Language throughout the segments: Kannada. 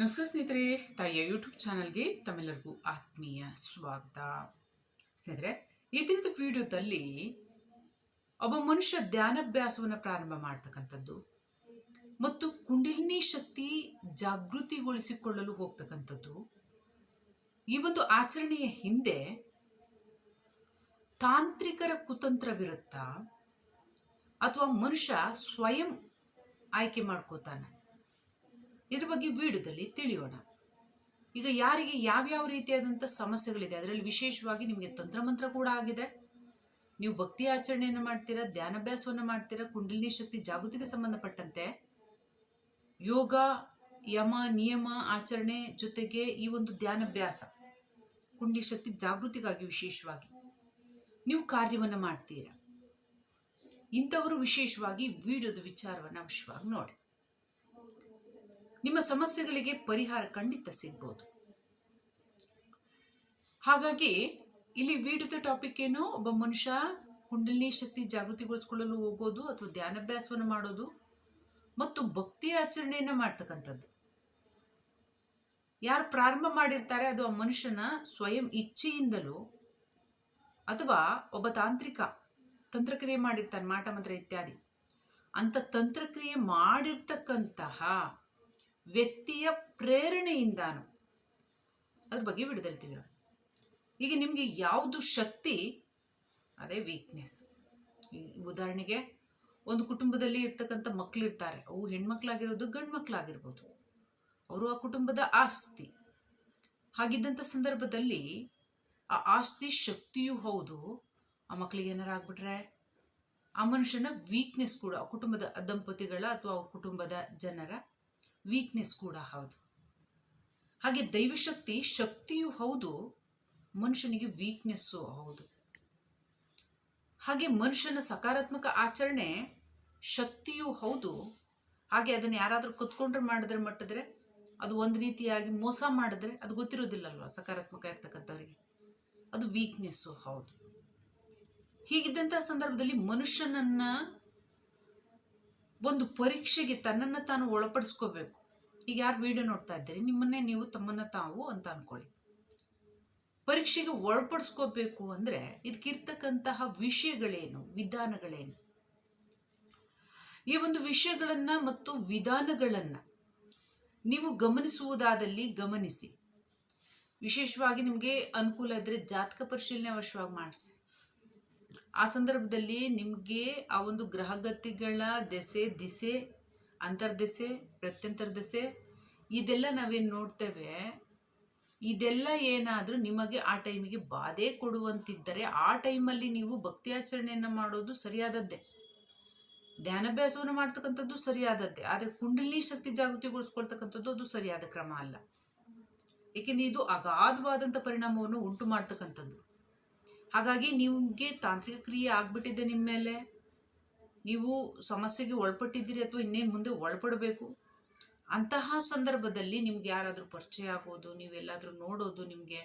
ನಮಸ್ಕಾರ ಸ್ನೇಹಿತರೆ, ತಾಯಿಯ ಯೂಟ್ಯೂಬ್ ಚಾನಲ್ಗೆ ತಮ್ಮೆಲ್ಲರಿಗೂ ಆತ್ಮೀಯ ಸ್ವಾಗತ. ಸ್ನೇಹಿತರೆ, ಈ ದಿನದ ವಿಡಿಯೋದಲ್ಲಿ ಒಬ್ಬ ಮನುಷ್ಯ ಧ್ಯಾನಾಭ್ಯಾಸವನ್ನು ಪ್ರಾರಂಭ ಮಾಡ್ತಕ್ಕಂಥದ್ದು ಮತ್ತು ಕುಂಡಲಿನಿ ಶಕ್ತಿ ಜಾಗೃತಿಗೊಳಿಸಿಕೊಳ್ಳಲು ಹೋಗ್ತಕ್ಕಂಥದ್ದು. ಈ ಒಂದು ಆಚರಣೆಯ ಹಿಂದೆ ತಾಂತ್ರಿಕರ ಕುತಂತ್ರವಿರುತ್ತಾ ಅಥವಾ ಮನುಷ್ಯ ಸ್ವಯಂ ಆಯ್ಕೆ ಮಾಡ್ಕೋತಾನೆ? ಇದ್ರ ಬಗ್ಗೆ ವಿಡಿಯೋದಲ್ಲಿ ತಿಳಿಯೋಣ. ಈಗ ಯಾರಿಗೆ ಯಾವ್ಯಾವ ರೀತಿಯಾದಂಥ ಸಮಸ್ಯೆಗಳಿದೆ, ಅದರಲ್ಲಿ ವಿಶೇಷವಾಗಿ ನಿಮಗೆ ತಂತ್ರಮಂತ್ರ ಕೂಡ ಆಗಿದೆ. ನೀವು ಭಕ್ತಿ ಆಚರಣೆಯನ್ನು ಮಾಡ್ತೀರಾ, ಧ್ಯಾನಾಭ್ಯಾಸವನ್ನು ಮಾಡ್ತೀರಾ, ಕುಂಡಲಿನಿ ಶಕ್ತಿ ಜಾಗೃತಿಗೆ ಸಂಬಂಧಪಟ್ಟಂತೆ ಯೋಗ, ಯಮ, ನಿಯಮ, ಆಚರಣೆ ಜೊತೆಗೆ ಈ ಒಂದು ಧ್ಯಾನಾಭ್ಯಾಸ, ಕುಂಡಲಿ ಶಕ್ತಿ ಜಾಗೃತಿಗಾಗಿ ವಿಶೇಷವಾಗಿ ನೀವು ಕಾರ್ಯವನ್ನು ಮಾಡ್ತೀರಾ. ಇಂಥವರು ವಿಶೇಷವಾಗಿ ವಿಡಿಯೋದ ವಿಚಾರವನ್ನು ಅವಶ್ಯವಾಗಿ ನೋಡಿ. ನಿಮ್ಮ ಸಮಸ್ಯೆಗಳಿಗೆ ಪರಿಹಾರ ಖಂಡಿತ ಸಿಗ್ಬೋದು. ಹಾಗಾಗಿ ಇಲ್ಲಿ ವಿಡಿಯೋದ ಟಾಪಿಕ್ ಏನು? ಒಬ್ಬ ಮನುಷ್ಯ ಕುಂಡಲಿನಿ ಶಕ್ತಿ ಜಾಗೃತಿಗೊಳಿಸ್ಕೊಳ್ಳಲು ಹೋಗೋದು ಅಥವಾ ಧ್ಯಾನಾಭ್ಯಾಸವನ್ನು ಮಾಡೋದು ಮತ್ತು ಭಕ್ತಿ ಆಚರಣೆಯನ್ನು ಮಾಡ್ತಕ್ಕಂಥದ್ದು. ಯಾರು ಪ್ರಾರಂಭ ಮಾಡಿರ್ತಾರೆ ಅದು ಆ ಮನುಷ್ಯನ ಸ್ವಯಂ ಇಚ್ಛೆಯಿಂದಲೂ ಅಥವಾ ಒಬ್ಬ ತಾಂತ್ರಿಕ ತಂತ್ರಕ್ರಿಯೆ ಮಾಡಿರ್ತಾನೆ, ಮಾಟ, ಮಂತ್ರ ಇತ್ಯಾದಿ. ಅಂತ ತಂತ್ರಕ್ರಿಯೆ ಮಾಡಿರ್ತಕ್ಕಂತಹ ವ್ಯಕ್ತಿಯ ಪ್ರೇರಣೆಯಿಂದಾನು ಅದ್ರ ಬಗ್ಗೆ ಬಿಡದಲ್ತೀವಿ ಈಗ ನಿಮಗೆ ಯಾವುದು ಶಕ್ತಿ, ಅದೇ ವೀಕ್ನೆಸ್ ಉದಾಹರಣೆಗೆ ಒಂದು ಕುಟುಂಬದಲ್ಲಿ ಇರ್ತಕ್ಕಂಥ ಮಕ್ಕಳಿರ್ತಾರೆ ಅವು ಹೆಣ್ಮಕ್ಳಾಗಿರೋದು ಗಂಡು ಮಕ್ಕಳಾಗಿರ್ಬೋದು ಅವರು ಆ ಕುಟುಂಬದ ಆಸ್ತಿ. ಹಾಗಿದ್ದಂಥ ಸಂದರ್ಭದಲ್ಲಿ ಆ ಆಸ್ತಿ ಶಕ್ತಿಯೂ ಹೌದು. ಆ ಮಕ್ಕಳಿಗೆ ಏನಾರು ಆಗ್ಬಿಟ್ರೆ ಆ ಮನುಷ್ಯನ ವೀಕ್ನೆಸ್ ಕೂಡ, ಆ ಕುಟುಂಬದ ದಂಪತಿಗಳ ಅಥವಾ ಅವ್ರ ಕುಟುಂಬದ ಜನರ ವೀಕ್ನೆಸ್ ಕೂಡ ಹೌದು. ಹಾಗೆ ದೈವಶಕ್ತಿ, ಶಕ್ತಿಯೂ ಹೌದು, ಮನುಷ್ಯನಿಗೆ ವೀಕ್ನೆಸ್ಸು ಹೌದು. ಹಾಗೆ ಮನುಷ್ಯನ ಸಕಾರಾತ್ಮಕ ಆಚರಣೆ ಶಕ್ತಿಯೂ ಹೌದು. ಹಾಗೆ ಅದನ್ನು ಯಾರಾದರೂ ಕುತ್ಕೊಂಡ್ರೆ ಮಾಡಿದ್ರೆ ಮಟ್ಟಿದ್ರೆ ಅದು ಒಂದು ರೀತಿಯಾಗಿ ಮೋಸ ಮಾಡಿದ್ರೆ ಅದು ಗೊತ್ತಿರೋದಿಲ್ಲಲ್ವ ಸಕಾರಾತ್ಮಕ ಇರ್ತಕ್ಕಂಥವ್ರಿಗೆ. ಅದು ವೀಕ್ನೆಸ್ಸು ಹೌದು. ಹೀಗಿದ್ದಂಥ ಸಂದರ್ಭದಲ್ಲಿ ಮನುಷ್ಯನನ್ನ ಒಂದು ಪರೀಕ್ಷೆಗೆ ತನ್ನನ್ನು ತಾನು ಒಳಪಡಿಸ್ಕೋಬೇಕು. ಈಗ ಯಾರು ವಿಡಿಯೋ ನೋಡ್ತಾ ಇದ್ದೀರಿ? ನಿಮ್ಮನ್ನೇ ನೀವು, ತಮ್ಮನ್ನ ತಾವು ಅಂತ ಅನ್ಕೊಳ್ಳಿ. ಪರೀಕ್ಷೆಗೆ ಒಳಪಡಿಸ್ಕೋಬೇಕು ಅಂದರೆ ಇದಕ್ಕಿರ್ತಕ್ಕಂತಹ ವಿಷಯಗಳೇನು? ವಿಧಾನಗಳೇನು? ಈ ಒಂದು ವಿಷಯಗಳನ್ನು ಮತ್ತು ವಿಧಾನಗಳನ್ನು ನೀವು ಗಮನಿಸುವುದಾದಲ್ಲಿ ಗಮನಿಸಿ. ವಿಶೇಷವಾಗಿ ನಿಮಗೆ ಅನುಕೂಲ ಇದ್ದರೆ ಜಾತಕ ಪರಿಶೀಲನೆ ಅವಶ್ಯವಾಗಿ ಮಾಡಿಸಿ. ಆ ಸಂದರ್ಭದಲ್ಲಿ ನಿಮಗೆ ಆ ಒಂದು ಗ್ರಹಗತಿಗಳ ದೆಸೆ, ದಿಸೆ, ಅಂತರ್ದೆಸೆ, ಪ್ರತ್ಯಂತರ್ದೆಸೆ, ಇದೆಲ್ಲ ನಾವೇನು ನೋಡ್ತೇವೆ, ಇದೆಲ್ಲ ಏನಾದರೂ ನಿಮಗೆ ಆ ಟೈಮಿಗೆ ಬಾಧೆ ಕೊಡುವಂತಿದ್ದರೆ ಆ ಟೈಮಲ್ಲಿ ನೀವು ಭಕ್ತಿ ಆಚರಣೆಯನ್ನು ಮಾಡೋದು ಸರಿಯಾದದ್ದೇ. ಧ್ಯಾನಾಭ್ಯಾಸವನ್ನು ಮಾಡ್ತಕ್ಕಂಥದ್ದು ಸರಿಯಾದದ್ದೇ. ಆದರೆ ಕುಂಡಲಿನಿ ಶಕ್ತಿ ಜಾಗೃತಿಗೊಳಿಸ್ಕೊಳ್ತಕ್ಕಂಥದ್ದು ಅದು ಸರಿಯಾದ ಕ್ರಮ ಅಲ್ಲ. ಏಕೆಂದರೆ ಇದು ಅಗಾಧವಾದಂಥ ಪರಿಣಾಮವನ್ನು ಉಂಟು ಮಾಡ್ತಕ್ಕಂಥದ್ದು ಹಾಗಾಗಿ ನಿಮಗೆ ತಾಂತ್ರಿಕ ಕ್ರಿಯೆ ಆಗಿಬಿಟ್ಟಿದೆ ನಿಮ್ಮ ಮೇಲೆ? ನೀವು ಸಮಸ್ಯೆಗೆ ಒಳಪಟ್ಟಿದ್ದೀರಿ ಅಥವಾ ಇನ್ನೇನು ಮುಂದೆ ಒಳಪಡಬೇಕು? ಅಂತಹ ಸಂದರ್ಭದಲ್ಲಿ ನಿಮ್ಗೆ ಯಾರಾದರೂ ಪರಿಚಯ ಆಗೋದು, ನೀವೆಲ್ಲಾದರೂ ನೋಡೋದು, ನಿಮಗೆ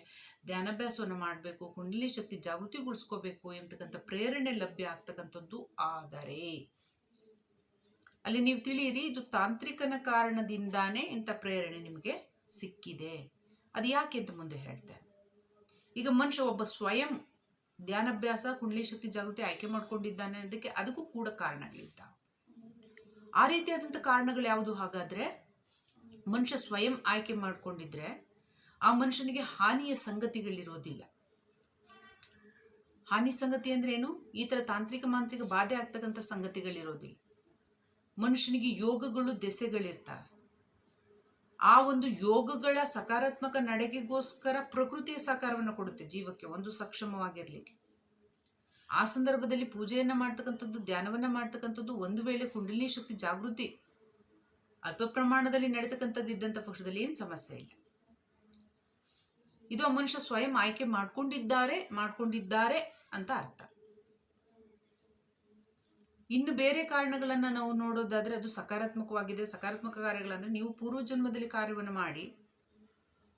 ಧ್ಯಾನಾಭ್ಯಾಸವನ್ನು ಮಾಡಬೇಕು, ಕುಂಡಲಿ ಶಕ್ತಿ ಜಾಗೃತಿಗೊಳಿಸ್ಕೋಬೇಕು ಎಂಬತಕ್ಕಂಥ ಪ್ರೇರಣೆ ಲಭ್ಯ ಆಗ್ತಕ್ಕಂಥದ್ದು ಆದರೆ, ಅಲ್ಲಿ ನೀವು ತಿಳಿಯಿರಿ ಇದು ತಾಂತ್ರಿಕನ ಕಾರಣದಿಂದಾನೇ ಇಂಥ ಪ್ರೇರಣೆ ನಿಮಗೆ ಸಿಕ್ಕಿದೆ. ಅದು ಯಾಕೆ ಅಂತ ಮುಂದೆ ಹೇಳ್ತೇನೆ. ಈಗ ಮನುಷ್ಯ ಒಬ್ಬ ಸ್ವಯಂ ಧ್ಯಾನಾಭ್ಯಾಸ, ಕುಂಡಲಿ ಶಕ್ತಿ ಜಾಗೃತಿ ಆಯ್ಕೆ ಮಾಡ್ಕೊಂಡಿದ್ದಾನೆ ಅದಕ್ಕೆ ಅದಕ್ಕೂ ಕೂಡ ಕಾರಣಗಳಿದ್ದ ಆ ರೀತಿಯಾದಂಥ ಕಾರಣಗಳು ಯಾವುದು ಹಾಗಾದರೆ, ಮನುಷ್ಯ ಸ್ವಯಂ ಆಯ್ಕೆ ಮಾಡಿಕೊಂಡಿದ್ರೆ ಆ ಮನುಷ್ಯನಿಗೆ ಹಾನಿಯ ಸಂಗತಿಗಳಿರೋದಿಲ್ಲ. ಹಾನಿ ಸಂಗತಿ ಅಂದ್ರೆ ಏನು? ಈ ಥರ ತಾಂತ್ರಿಕ ಮಾಂತ್ರಿಕ ಬಾಧೆ ಆಗ್ತಕ್ಕಂಥ ಸಂಗತಿಗಳಿರೋದಿಲ್ಲ. ಮನುಷ್ಯನಿಗೆ ಯೋಗಗಳು, ದೆಸೆಗಳಿರ್ತವೆ. ಆ ಒಂದು ಯೋಗಗಳ ಸಕಾರಾತ್ಮಕ ನಡೆಗೆಗೋಸ್ಕರ ಪ್ರಕೃತಿಯ ಸಾಕಾರವನ್ನು ಕೊಡುತ್ತೆ ಜೀವಕ್ಕೆ, ಒಂದು ಸಕ್ಷಮವಾಗಿರಲಿಕ್ಕೆ. ಆ ಸಂದರ್ಭದಲ್ಲಿ ಪೂಜೆಯನ್ನು ಮಾಡ್ತಕ್ಕಂಥದ್ದು, ಧ್ಯಾನವನ್ನು ಮಾಡ್ತಕ್ಕಂಥದ್ದು ಒಂದು ವೇಳೆ ಕುಂಡಲಿನಿ ಶಕ್ತಿ ಜಾಗೃತಿ ಅಲ್ಪ ಪ್ರಮಾಣದಲ್ಲಿ ನಡೀತಕ್ಕಂಥದ್ದು ಇದ್ದಂಥ ಪಕ್ಷದಲ್ಲಿ ಏನು ಸಮಸ್ಯೆ ಇಲ್ಲ. ಇದು ಆ ಮನುಷ್ಯ ಸ್ವಯಂ ಆಯ್ಕೆ ಮಾಡ್ಕೊಂಡಿದ್ದಾರೆ ಮಾಡ್ಕೊಂಡಿದ್ದಾರೆ ಅಂತ ಅರ್ಥ. ಇನ್ನು ಬೇರೆ ಕಾರಣಗಳನ್ನು ನಾವು ನೋಡೋದಾದರೆ ಅದು ಸಕಾರಾತ್ಮಕವಾಗಿದೆ. ಸಕಾರಾತ್ಮಕ ಕಾರ್ಯಗಳಂದರೆ ನೀವು ಪೂರ್ವಜನ್ಮದಲ್ಲಿ ಕಾರ್ಯವನ್ನು ಮಾಡಿ,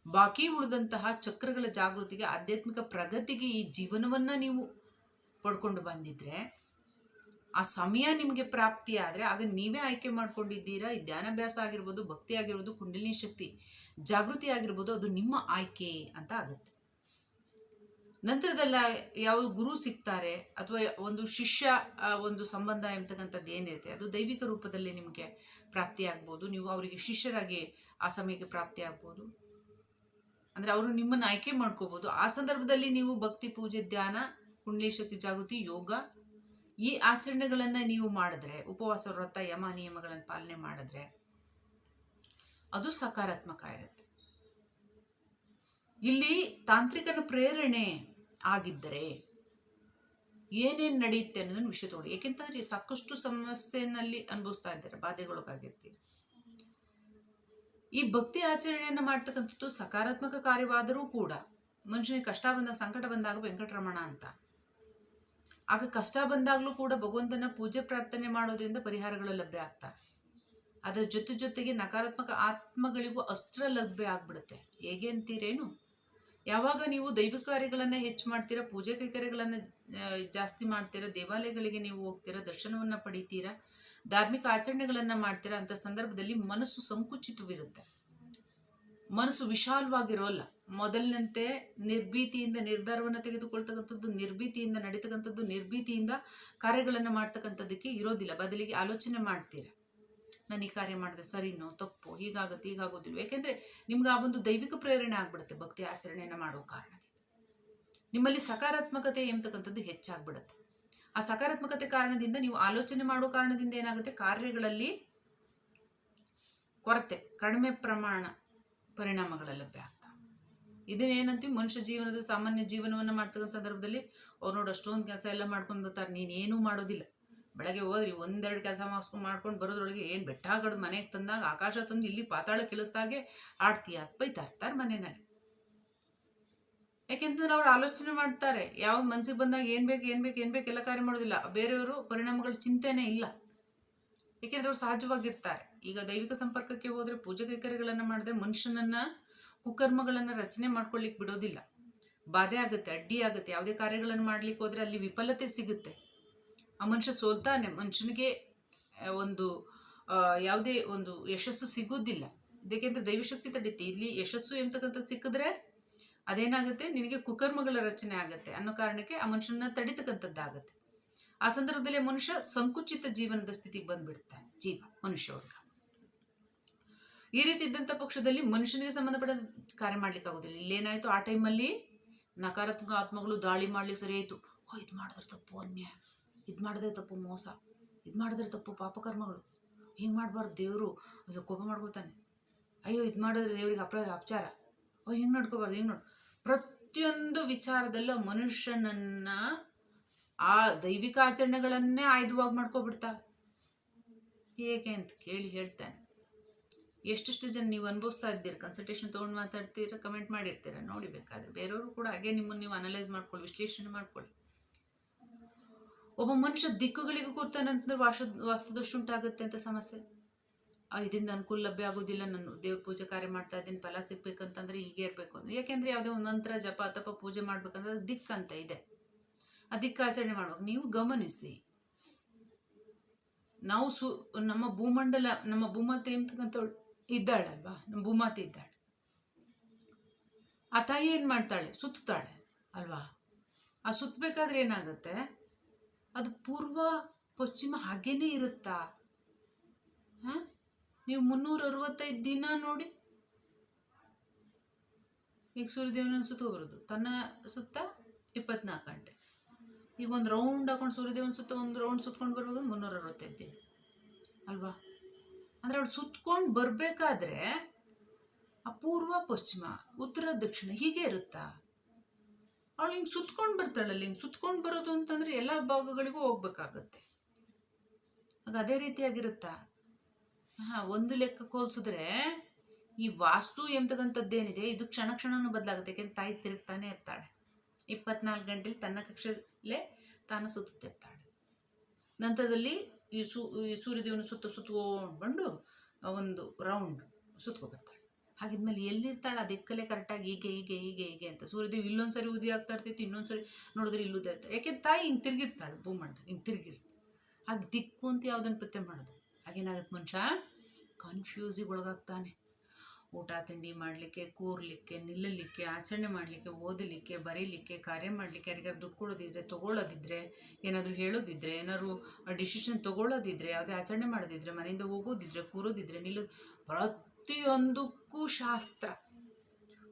ಬಾಕಿ ಉಳಿದಂತಹ ಚಕ್ರಗಳ ಜಾಗೃತಿಗೆ, ಆಧ್ಯಾತ್ಮಿಕ ಪ್ರಗತಿಗೆ ಈ ಜೀವನವನ್ನು ನೀವು ಪಡ್ಕೊಂಡು ಬಂದಿದ್ರೆ, ಆ ಸಮಯ ನಿಮಗೆ ಪ್ರಾಪ್ತಿ ಆದರೆ ಆಗ ನೀವೇ ಆಯ್ಕೆ ಮಾಡ್ಕೊಂಡಿದ್ದೀರಾ? ಈ ಧ್ಯಾನಾಭ್ಯಾಸ ಆಗಿರ್ಬೋದು, ಭಕ್ತಿ ಆಗಿರ್ಬೋದು, ಕುಂಡಲಿನಿ ಶಕ್ತಿ ಜಾಗೃತಿ ಆಗಿರ್ಬೋದು, ಅದು ನಿಮ್ಮ ಆಯ್ಕೆ ಅಂತ ಆಗುತ್ತೆ. ನಂತರದಲ್ಲ ಯಾವ ಗುರು ಸಿಗ್ತಾರೆ ಅಥವಾ ಒಂದು ಶಿಷ್ಯ ಒಂದು ಸಂಬಂಧ ಎಂಬತಕ್ಕಂಥದ್ದು ಏನಿರುತ್ತೆ, ಅದು ದೈವಿಕ ರೂಪದಲ್ಲಿ ನಿಮಗೆ ಪ್ರಾಪ್ತಿಯಾಗ್ಬೋದು. ನೀವು ಅವರಿಗೆ ಶಿಷ್ಯರಾಗಿ ಆ ಸಮಯಕ್ಕೆ ಪ್ರಾಪ್ತಿ ಆಗ್ಬೋದು ಅಂದರೆ ಅವರು ನಿಮ್ಮನ್ನು ಆಯ್ಕೆ ಮಾಡ್ಕೋಬೋದು. ಆ ಸಂದರ್ಭದಲ್ಲಿ ನೀವು ಭಕ್ತಿ, ಪೂಜೆ, ಧ್ಯಾನ ಕುಂಡಲಿ ಶಕ್ತಿ ಜಾಗೃತಿ, ಯೋಗ ಈ ಆಚರಣೆಗಳನ್ನು ನೀವು ಮಾಡಿದ್ರೆ, ಉಪವಾಸ, ವ್ರತ, ಯಮ ನಿಯಮಗಳನ್ನು ಪಾಲನೆ ಮಾಡಿದ್ರೆ ಅದು ಸಕಾರಾತ್ಮಕ ಇರುತ್ತೆ. ಇಲ್ಲಿ ತಾಂತ್ರಿಕನ ಪ್ರೇರಣೆ ಆಗಿದ್ದರೆ ಏನೇನು ನಡೆಯುತ್ತೆ ಅನ್ನೋದನ್ನು ವಿಷಯ ತಗೊಳ್ಳಿ ಏಕೆಂತಂದ್ರೆ ಸಾಕಷ್ಟು ಸಮಸ್ಯೆನಲ್ಲಿ ಅನುಭವಿಸ್ತಾ ಇದ್ದಾರೆ ಬಾಧೆಗೊಳಗಾಗಿರ್ತೀವಿ ಈ ಭಕ್ತಿ ಆಚರಣೆಯನ್ನು ಮಾಡ್ತಕ್ಕಂಥದ್ದು ಸಕಾರಾತ್ಮಕ ಕಾರ್ಯವಾದರೂ ಕೂಡ ಮನುಷ್ಯನಿಗೆ ಕಷ್ಟ ಬಂದಾಗ, ಸಂಕಟ ಬಂದಾಗ ವೆಂಕಟರಮಣ ಅಂತ. ಆಗ ಕಷ್ಟ ಬಂದಾಗಲೂ ಕೂಡ ಭಗವಂತನ ಪೂಜೆ ಪ್ರಾರ್ಥನೆ ಮಾಡೋದ್ರಿಂದ ಪರಿಹಾರಗಳು ಲಭ್ಯ ಆಗ್ತಾ. ಅದರ ಜೊತೆ ಜೊತೆಗೆ ನಕಾರಾತ್ಮಕ ಆತ್ಮಗಳಿಗೂ ಅಸ್ತ್ರ ಲಭ್ಯ ಆಗ್ಬಿಡುತ್ತೆ. ಹೇಗೆ ಅಂತೀರೇನು? ಯಾವಾಗ ನೀವು ದೈವಿಕ ಕಾರ್ಯಗಳನ್ನು ಹೆಚ್ಚು ಮಾಡ್ತೀರಾ, ಪೂಜೆ ಕೈಕಾರ್ಯಗಳನ್ನು ಜಾಸ್ತಿ ಮಾಡ್ತೀರಾ, ದೇವಾಲಯಗಳಿಗೆ ನೀವು ಹೋಗ್ತೀರಾ, ದರ್ಶನವನ್ನು ಪಡಿತೀರಾ, ಧಾರ್ಮಿಕ ಆಚರಣೆಗಳನ್ನು ಮಾಡ್ತೀರಾ ಅಂತ ಸಂದರ್ಭದಲ್ಲಿ ಮನಸ್ಸು ಸಂಕುಚಿತವಿರುತ್ತೆ. ಮನಸ್ಸು ವಿಶಾಲವಾಗಿರೋಲ್ಲ. ಮೊದಲಿನಂತೆ ನಿರ್ಭೀತಿಯಿಂದ ನಿರ್ಧಾರವನ್ನು ತೆಗೆದುಕೊಳ್ತಕ್ಕಂಥದ್ದು, ನಿರ್ಭೀತಿಯಿಂದ ನಡೀತಕ್ಕಂಥದ್ದು, ನಿರ್ಭೀತಿಯಿಂದ ಕಾರ್ಯಗಳನ್ನು ಮಾಡ್ತಕ್ಕಂಥದ್ದಕ್ಕೆ ಇರೋದಿಲ್ಲ. ಬದಲಿಗೆ ಆಲೋಚನೆ ಮಾಡ್ತೀರಾ? ನಾನು ಈ ಕಾರ್ಯ ಮಾಡಿದೆ ಸರಿನೋ ತಪ್ಪು, ಹೀಗಾಗುತ್ತೆ ಹೀಗಾಗೋದಿಲ್ಲ ಯಾಕೆಂದರೆ ನಿಮ್ಗೆ ಆ ಒಂದು ದೈವಿಕ ಪ್ರೇರಣೆ ಆಗ್ಬಿಡುತ್ತೆ ಭಕ್ತಿ ಆಚರಣೆಯನ್ನು ಮಾಡೋ ಕಾರಣದಿಂದ. ನಿಮ್ಮಲ್ಲಿ ಸಕಾರಾತ್ಮಕತೆ ಎಂಬತಕ್ಕಂಥದ್ದು ಹೆಚ್ಚಾಗ್ಬಿಡುತ್ತೆ. ಆ ಸಕಾರಾತ್ಮಕತೆ ಕಾರಣದಿಂದ ನೀವು ಆಲೋಚನೆ ಮಾಡೋ ಕಾರಣದಿಂದ ಏನಾಗುತ್ತೆ? ಕಾರ್ಯಗಳಲ್ಲಿ ಕೊರತೆ, ಕಡಿಮೆ ಪ್ರಮಾಣ ಪರಿಣಾಮಗಳ ಲಭ್ಯ ಆಗ್ತಾ. ಇದನ್ನೇನಂತೀವಿ? ಮನುಷ್ಯ ಜೀವನದ ಸಾಮಾನ್ಯ ಜೀವನವನ್ನು ಮಾಡ್ತಕ್ಕಂಥ ಸಂದರ್ಭದಲ್ಲಿ ಅವ್ರು ನೋಡು ಅಷ್ಟೊಂದು ಕೆಲಸ ಎಲ್ಲ ಮಾಡ್ಕೊಂಡು ಬರ್ತಾರೆ, ನೀನೇನೂ ಮಾಡೋದಿಲ್ಲ. ಬೆಳಗ್ಗೆ ಹೋದ್ರಿ, ಒಂದೆರಡು ಕೆಲಸ ಮಾಸ್ಕೊಂಡು ಮಾಡ್ಕೊಂಡು ಬರೋದ್ರೊಳಗೆ ಏನು ಬೆಟ್ಟ ಹಾಕೋದು ಮನೆಗೆ ತಂದಾಗ ಆಕಾಶ ತಂದು ಇಲ್ಲಿ ಪಾತಾಳ ಕಿಳಿಸ್ದಾಗೆ ಆಡ್ತೀಯ? ಬೈತಾ ಮನೆಯಲ್ಲಿ ಯಾಕೆಂತಂದ್ರೆ ಅವ್ರು ಆಲೋಚನೆ ಮಾಡ್ತಾರೆ, ಯಾವ ಮನ್ಸಿಗೆ ಬಂದಾಗ ಏನು ಬೇಕು ಏನು ಬೇಕು ಏನು ಬೇಕು ಎಲ್ಲ ಕಾರ್ಯ ಮಾಡೋದಿಲ್ಲ. ಬೇರೆಯವರು ಪರಿಣಾಮಗಳ ಚಿಂತೆನೇ ಇಲ್ಲ. ಏಕೆಂದರೆ ಅವ್ರು ಸಹಜವಾಗಿರ್ತಾರೆ. ಈಗ ದೈವಿಕ ಸಂಪರ್ಕಕ್ಕೆ ಹೋದರೆ ಪೂಜೆ ಕೈಕರ್ಯಗಳನ್ನು ಮಾಡಿದ್ರೆ ಮನುಷ್ಯನನ್ನ, ಕುಕರ್ಮಗಳನ್ನು ರಚನೆ ಮಾಡ್ಕೊಳ್ಳಿಕ್ಕೆ ಬಿಡೋದಿಲ್ಲ. ಬಾಧೆ ಆಗುತ್ತೆ, ಅಡ್ಡಿ ಆಗುತ್ತೆ. ಯಾವುದೇ ಕಾರ್ಯಗಳನ್ನು ಮಾಡ್ಲಿಕ್ಕೆ ಹೋದರೆ ಅಲ್ಲಿ ವಿಫಲತೆ ಸಿಗುತ್ತೆ. ಆ ಮನುಷ್ಯ ಸೋಲ್ತಾನೆ, ಮನುಷ್ಯನಿಗೆ ಒಂದು ಯಾವುದೇ ಒಂದು ಯಶಸ್ಸು ಸಿಗೋದಿಲ್ಲ ಏಕೆಂದರೆ ದೈವಶಕ್ತಿ ತಡೀತಿ. ಇಲ್ಲಿ ಯಶಸ್ಸು ಎಂಬತಕ್ಕಂಥದ್ದು ಸಿಕ್ಕಿದ್ರೆ ಅದೇನಾಗುತ್ತೆ? ನಿನಗೆ ಕುಕರ್ಮಗಳ ರಚನೆ ಆಗುತ್ತೆ. ಅನ್ನೋ ಕಾರಣಕ್ಕೆ ಆ ಮನುಷ್ಯನ ತಡಿತಕ್ಕಂಥದ್ದಾಗುತ್ತೆ. ಆ ಸಂದರ್ಭದಲ್ಲಿ ಮನುಷ್ಯ ಸಂಕುಚಿತ ಜೀವನದ ಸ್ಥಿತಿಗೆ ಬಂದ್ಬಿಡ್ತಾನೆ. ಜೀವ, ಮನುಷ್ಯ ವರ್ಗ. ಈ ರೀತಿ ಇದ್ದಂಥ ಪಕ್ಷದಲ್ಲಿ ಮನುಷ್ಯನಿಗೆ ಸಂಬಂಧಪಟ್ಟ ಕಾರ್ಯ ಮಾಡ್ಲಿಕ್ಕೆ ಆಗೋದಿಲ್ಲ. ಇಲ್ಲೇನಾಯ್ತು? ಆ ಟೈಮಲ್ಲಿ ನಕಾರಾತ್ಮಕ ಆತ್ಮಗಳು ದಾಳಿ ಮಾಡ್ಲಿಕ್ಕೆ ಸರಿ ಆಯಿತು ಓ, ಇದು ಮಾಡಿದ್ರೆ ತಪ್ಪು ಅನ್ಯಾಯ. ಇದು ಮಾಡಿದ್ರೆ ತಪ್ಪು ಮೋಸ, ಇದು ಮಾಡಿದ್ರೆ ತಪ್ಪು ಪಾಪಕರ್ಮಗಳು. ಹಿಂಗೆ ಮಾಡಬಾರ್ದು, ದೇವರು ಕೋಪ ಮಾಡ್ಕೋತಾನೆ ಅಯ್ಯೋ, ಇದು ಮಾಡಿದ್ರೆ ದೇವ್ರಿಗೆ ಅಪ್ರ, ಅಪಚಾರ. ಓ, ಹಿಂಗೆ ನೋಡ್ಕೋಬಾರ್ದು, ಹಿಂಗೆ ನೋಡಿ. ಪ್ರತಿಯೊಂದು ವಿಚಾರದಲ್ಲೂ ಮನುಷ್ಯನನ್ನ ಆ ದೈವಿಕ ಆಚರಣೆಗಳನ್ನೇ ಆಯುಧವಾಗಿ ಮಾಡ್ಕೊಬಿಡ್ತಾ. ಹೇಗೆ ಅಂತ ಕೇಳಿ ಹೇಳ್ತಾನೆ. ಎಷ್ಟೆಷ್ಟು ಜನ ನೀವು ಅನುಭವಿಸ್ತಾ ಇದ್ದೀರಿ ಕನ್ಸಲ್ಟೇಷನ್ ತೊಗೊಂಡು ಮಾತಾಡ್ತೀರಾ ಕಮೆಂಟ್ ಮಾಡಿರ್ತೀರ, ನೋಡಿ ಬೇಕಾದ್ರೆ. ಬೇರೆಯವರು ಕೂಡ ಹಾಗೆ ನಿಮ್ಮನ್ನು ನೀವು ಅನಲೈಸ್ ಮಾಡ್ಕೊಳ್ಳಿ, ವಿಶ್ಲೇಷಣೆ ಮಾಡ್ಕೊಳ್ಳಿ. ಒಬ್ಬ ಮನುಷ್ಯ ದಿಕ್ಕುಗಳಿಗೂ ಕೂರ್ತಾನಂತಂದ್ರೆ ವಾಸ್ತು ವಾಸ್ತುದೋಷ ಉಂಟಾಗುತ್ತೆ ಅಂತ ಸಮಸ್ಯೆ. ಇದರಿಂದ ಅನುಕೂಲ ಲಭ್ಯ ಆಗೋದಿಲ್ಲ, ನಾನು ದೇವ್ರ ಪೂಜೆ ಕಾರ್ಯ ಮಾಡ್ತಾ ಇದ್ದೀನಿ, ಫಲ ಸಿಗ್ಬೇಕಂತಂದ್ರೆ ಹೀಗೆ ಇರಬೇಕು ಅಂದ್ರೆ ಯಾಕೆಂದ್ರೆ ಯಾವುದೇ ಒಂದು ಜಪ, ತಪ, ಪೂಜೆ ಮಾಡ್ಬೇಕಂದ್ರೆ ದಿಕ್ಕು ಅಂತ ಇದೆ. ಆ ದಿಕ್ಕು ಆಚರಣೆ ಮಾಡ್ಬೇಕು. ನೀವು ಗಮನಿಸಿ. ನಾವು ಸು, ನಮ್ಮ ಭೂಮಂಡಲ, ನಮ್ಮ ಭೂಮಾತೆ ಎಂತಕ್ಕಂಥ ಇದ್ದಾಳಲ್ವಾ? ನಮ್ಮ ಭೂಮಾತೆ ಇದ್ದಾಳೆ. ಆ ತಾಯಿ ಏನು ಮಾಡ್ತಾಳೆ? ಸುತ್ತಾಳೆ ಅಲ್ವಾ? ಆ ಸುತ್ತಬೇಕಾದ್ರೆ ಏನಾಗುತ್ತೆ? ಅದು ಪೂರ್ವ ಪಶ್ಚಿಮ ಹಾಗೇನೇ ಇರುತ್ತಾ? ಹಾಂ? ನೀವು ಮುನ್ನೂರ ಅರವತ್ತೈದು ದಿನ ನೋಡಿ. ಈಗ ಸೂರ್ಯದೇವನ ಸುತ್ತಕೊಬರೋದು ತನ್ನ ಸುತ್ತ ಇಪ್ಪತ್ನಾಲ್ಕು ಗಂಟೆ. ಈಗ ಒಂದು ರೌಂಡ್ ಹಾಕೊಂಡು ಸೂರ್ಯದೇವನ ಸುತ್ತ ಒಂದು ರೌಂಡ್ ಸುತ್ಕೊಂಡು ಬರ್ಬೋದು ಮುನ್ನೂರ ಅರವತ್ತೈದು ದಿನ. ಅಲ್ವಾ? ಅಂದರೆ ಅವ್ಳು ಸುತ್ಕೊಂಡು ಬರಬೇಕಾದ್ರೆ ಅಪೂರ್ವ ಪಶ್ಚಿಮ, ಉತ್ತರ, ದಕ್ಷಿಣ ಹೀಗೆ ಇರುತ್ತಾ? ಅವಳು ಹಿಂಗೆ ಸುತ್ಕೊಂಡು ಬರ್ತಾಳಲ್ಲ ಹಿಂಗೆ ಸುತ್ಕೊಂಡು ಬರೋದು ಅಂತಂದರೆ ಎಲ್ಲ ಭಾಗಗಳಿಗೂ ಹೋಗ್ಬೇಕಾಗತ್ತೆ. ಆಗ ಅದೇ ರೀತಿಯಾಗಿರುತ್ತಾ ಹಾಂ, ಒಂದು ಲೆಕ್ಕಕ್ಕೆ ಹೋಲಿಸಿದ್ರೆ ಈ ವಾಸ್ತು ಎಂಬತಕ್ಕಂಥದ್ದೇನಿದೆ ಇದು ಕ್ಷಣ ಕ್ಷಣನೂ ಬದಲಾಗುತ್ತೆ. ಯಾಕೆಂದ್ರೆ ತಾಯಿ ತಿರುಗ್ತಾನೆ ಇರ್ತಾಳೆ. ಇಪ್ಪತ್ನಾಲ್ಕು ಗಂಟೆಲಿ ತನ್ನ ಕಕ್ಷೆಯಲ್ಲೇ ತಾನು ಸುತ್ತುತ್ತಿರ್ತಾಳೆ ನಂತರದಲ್ಲಿ ಈ ಸೂ, ಈ ಸೂರ್ಯದೇವನ ಸುತ್ತ, ಸುತ್ತಕೊಂಡು ಒಂದು ರೌಂಡ್ ಸುತ್ಕೊಬರ್ತಾಳೆ. ಹಾಗಿದ್ಮೇಲೆ ಎಲ್ಲಿರ್ತಾಳೆ? ಆ ದಿಕ್ಕಲ್ಲೇ ಕರೆಕ್ಟಾಗಿ ಹೀಗೆ ಹೀಗೆ ಹೀಗೆ ಹೀಗೆ ಅಂತ. ಸೂರ್ಯದೇವಿ ಇಲ್ಲೊಂದು ಸರಿ ಉದಿ ಆಗ್ತಾ ಇರ್ತಿತ್ತು ಇನ್ನೊಂದು ಸರಿ ನೋಡಿದ್ರೆ ಇಲ್ಲಿ ಆಗ್ತಾ ಯಾಕೆ ತಾಯಿ ಹಿಂಗೆ ತಿರುಗಿರ್ತಾಳೆ, ಭೂಮಂಡ, ಹಿಂಗೆ ತಿರುಗಿರ್ತಾಳೆ ಹಾಗೆ ದಿಕ್ಕು ಅಂತ ಯಾವುದನ್ನು ಪತ್ತೆ ಮಾಡೋದು? ಹಾಗೇನಾಗುತ್ತೆ ಮನುಷ್ಯ? ಕನ್ಫ್ಯೂಸಿಗೆ ಒಳಗಾಗ್ತಾನೆ. ಊಟ, ತಿಂಡಿ ಮಾಡಲಿಕ್ಕೆ, ಕೂರ್ಲಿಕ್ಕೆ, ನಿಲ್ಲಲಿಕ್ಕೆ, ಆಚರಣೆ ಮಾಡಲಿಕ್ಕೆ, ಓದಲಿಕ್ಕೆ, ಬರೀಲಿಕ್ಕೆ, ಕಾರ್ಯ ಮಾಡಲಿಕ್ಕೆ ಯಾರಿಗಾರು ದುಡ್ಡು ಕೊಡೋದಿದ್ರೆ, ತೊಗೊಳ್ಳೋದಿದ್ರೆ, ಏನಾದರೂ ಹೇಳೋದಿದ್ರೆ, ಏನಾದ್ರು ಡಿಸಿಷನ್ ತೊಗೊಳ್ಳೋದಿದ್ರೆ, ಯಾವುದೇ ಆಚರಣೆ ಮಾಡೋದಿದ್ರೆ, ಮನೆಯಿಂದ ಹೋಗೋದಿದ್ರೆ, ಕೂರೋದಿದ್ರೆ, ನಿಲ್ಲೋದು ಪ್ರತಿಯೊಂದಕ್ಕೂ ಶಾಸ್ತ್ರ,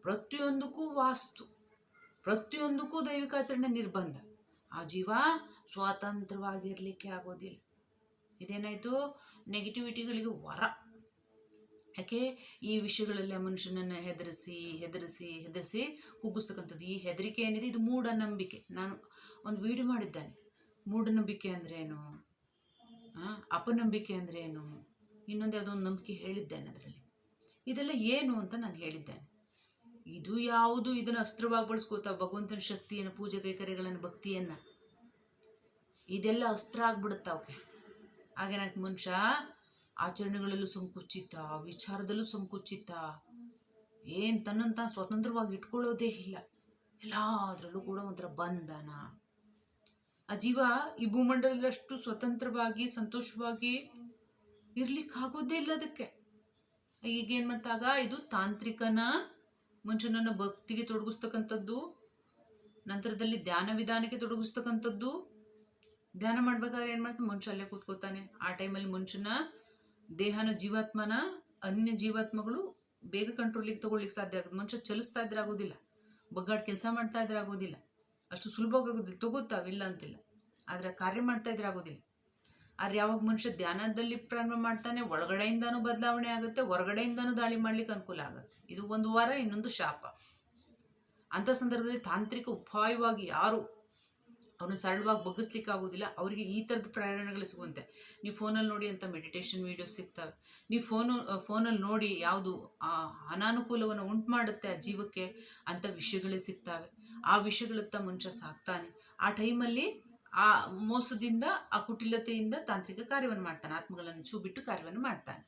ಪ್ರತಿಯೊಂದಕ್ಕೂ ವಾಸ್ತು, ಪ್ರತಿಯೊಂದಕ್ಕೂ ದೈವಿಕಾಚರಣೆ ನಿರ್ಬಂಧ. ಆ ಜೀವ ಸ್ವಾತಂತ್ರ್ಯವಾಗಿರಲಿಕ್ಕೆ ಆಗೋದಿಲ್ಲ. ಇದೇನಾಯಿತು? ನೆಗೆಟಿವಿಟಿಗಳಿಗೆ ವರ. ಯಾಕೆ? ಈ ವಿಷಯಗಳಲ್ಲಿ ಮನುಷ್ಯನನ್ನು ಹೆದರಿಸಿ ಹೆದರಿಸಿ ಹೆದರಿಸಿ ಕುಗ್ಗಿಸ್ತಕ್ಕಂಥದ್ದು ಈ ಹೆದರಿಕೆ ಏನಿದೆ? ಇದು ಮೂಢನಂಬಿಕೆ. ನಾನು ಒಂದು ವಿಡಿಯೋ ಮಾಡಿದ್ದಾನೆ. ಮೂಢನಂಬಿಕೆ ಅಂದ್ರೇನು ಅಪನಂಬಿಕೆ ಅಂದ್ರೇನು ಇನ್ನೊಂದು ಯಾವುದೋ ಒಂದು ನಂಬಿಕೆ ಹೇಳಿದ್ದೇನೆ ಅದರಲ್ಲಿ. ಇದೆಲ್ಲ ಏನು ಅಂತ ನಾನು ಹೇಳಿದ್ದೇನೆ. ಇದು ಯಾವುದು ಇದನ್ನು ಅಸ್ತ್ರವಾಗಿ ಬಳಸ್ಕೋತಾ ಭಗವಂತನ ಶಕ್ತಿಯನ್ನು, ಪೂಜೆ ಕೈಕರ್ಯಗಳನ್ನು, ಭಕ್ತಿಯನ್ನು? ಇದೆಲ್ಲ ಅಸ್ತ್ರ ಆಗ್ಬಿಡುತ್ತೆ ಅವಕ್ಕೆ ಹಾಗೇನಾಯ್ತು ಮನುಷ್ಯ? ಆಚರಣೆಗಳಲ್ಲೂ ಸಂಕುಚಿತ, ವಿಚಾರದಲ್ಲೂ ಸಂಕುಚಿತ. ಏನು ತನ್ನಂತ ಸ್ವತಂತ್ರವಾಗಿ ಇಟ್ಕೊಳ್ಳೋದೇ ಇಲ್ಲ. ಎಲ್ಲದರಲ್ಲೂ ಕೂಡ ಒಂಥರ ಬಂಧನ. ಆ ಜೀವ ಈ ಭೂಮಂಡಲದಲ್ಲಿ ಅಷ್ಟು ಸ್ವತಂತ್ರವಾಗಿ, ಸಂತೋಷವಾಗಿ ಇರ್ಲಿಕ್ಕೆ ಆಗೋದೇ ಇಲ್ಲ ಅದಕ್ಕೆ. ಈಗ ಏನು ಮಾಡ್ತಾಗ ಇದು ತಾಂತ್ರಿಕನ ಮನುಷ್ಯನನ್ನು ಭಕ್ತಿಗೆ ತೊಡಗಿಸ್ತಕ್ಕಂಥದ್ದು, ನಂತರದಲ್ಲಿ ಧ್ಯಾನ ವಿಧಾನಕ್ಕೆ ತೊಡಗಿಸ್ತಕ್ಕಂಥದ್ದು. ಧ್ಯಾನ ಮಾಡ್ಬೇಕಾದ್ರೆ ಏನು ಮಾಡ್ತಾನೆ ಮುಂಚೆ ಅಲ್ಲೇ ಕೂತ್ಕೋತಾನೆ ಆ ಟೈಮಲ್ಲಿ ಮುಂಚನ ದೇಹನ ಜೀವಾತ್ಮನ ಅನ್ಯ ಜೀವಾತ್ಮಗಳು ಬೇಗ ಕಂಟ್ರೋಲಿಗೆ ತಗೊಳ್ಳಿಕ್ಕೆ ಸಾಧ್ಯ ಆಗುತ್ತೆ. ಮನುಷ್ಯ ಚಲಿಸ್ತಾ ಇದ್ರೆ ಆಗೋದಿಲ್ಲ. ಬಗ್ಗಾಡ್ ಕೆಲಸ ಮಾಡ್ತಾ ಇದ್ರೆ ಆಗೋದಿಲ್ಲ. ಅಷ್ಟು ಸುಲಭವಾಗಿ ಆಗೋದಿಲ್ಲ. ತಗೋತಾವಿಲ್ಲ ಅಂತಿಲ್ಲ. ಆದರೆ ಕಾರ್ಯ ಮಾಡ್ತಾ ಇದ್ರೆ ಆಗೋದಿಲ್ಲ. ಆದ್ರೆ ಯಾವಾಗ ಮನುಷ್ಯ ಧ್ಯಾನದಲ್ಲಿ ಪ್ರಾರಂಭ ಮಾಡ್ತಾನೆ, ಒಳಗಡೆಯಿಂದನೂ ಬದಲಾವಣೆ ಆಗುತ್ತೆ, ಹೊರಗಡೆಯಿಂದನೂ ದಾಳಿ ಮಾಡ್ಲಿಕ್ಕೆ ಅನುಕೂಲ ಆಗುತ್ತೆ. ಇದು ಒಂದು ವಾರ, ಇನ್ನೊಂದು ಶಾಪ. ಅಂಥ ಸಂದರ್ಭದಲ್ಲಿ ತಾಂತ್ರಿಕ ಉಪಾಯವಾಗಿ ಯಾರು ಅವನು ಸರಳವಾಗಿ ಬಗ್ಗಿಸ್ಲಿಕ್ಕೆ ಆಗೋದಿಲ್ಲ ಅವರಿಗೆ ಈ ತರದ ಪ್ರೇರಣೆಗಳು ಸಿಗುವಂತೆ. ನೀವು ಫೋನಲ್ಲಿ ನೋಡಿ ಅಂತ ಮೆಡಿಟೇಷನ್ ವೀಡಿಯೋಸ್ ಸಿಗ್ತವೆ. ನೀವು ಫೋನು ಫೋನಲ್ಲಿ ನೋಡಿ ಯಾವುದು ಅನಾನುಕೂಲವನ್ನು ಉಂಟು ಮಾಡುತ್ತೆ ಆ ಜೀವಕ್ಕೆ, ಅಂಥ ವಿಷಯಗಳೇ ಸಿಗ್ತವೆ. ಆ ವಿಷಯಗಳತ್ತ ಮನುಷ್ಯ ಸಾಕ್ತಾನೆ. ಆ ಟೈಮಲ್ಲಿ ಆ ಮೋಸದಿಂದ, ಆ ಕುಟಿಲತೆಯಿಂದ ತಾಂತ್ರಿಕ ಕಾರ್ಯವನ್ನು ಮಾಡ್ತಾನೆ. ಆತ್ಮಗಳನ್ನು ಚೂ ಬಿಟ್ಟು ಕಾರ್ಯವನ್ನು ಮಾಡ್ತಾನೆ.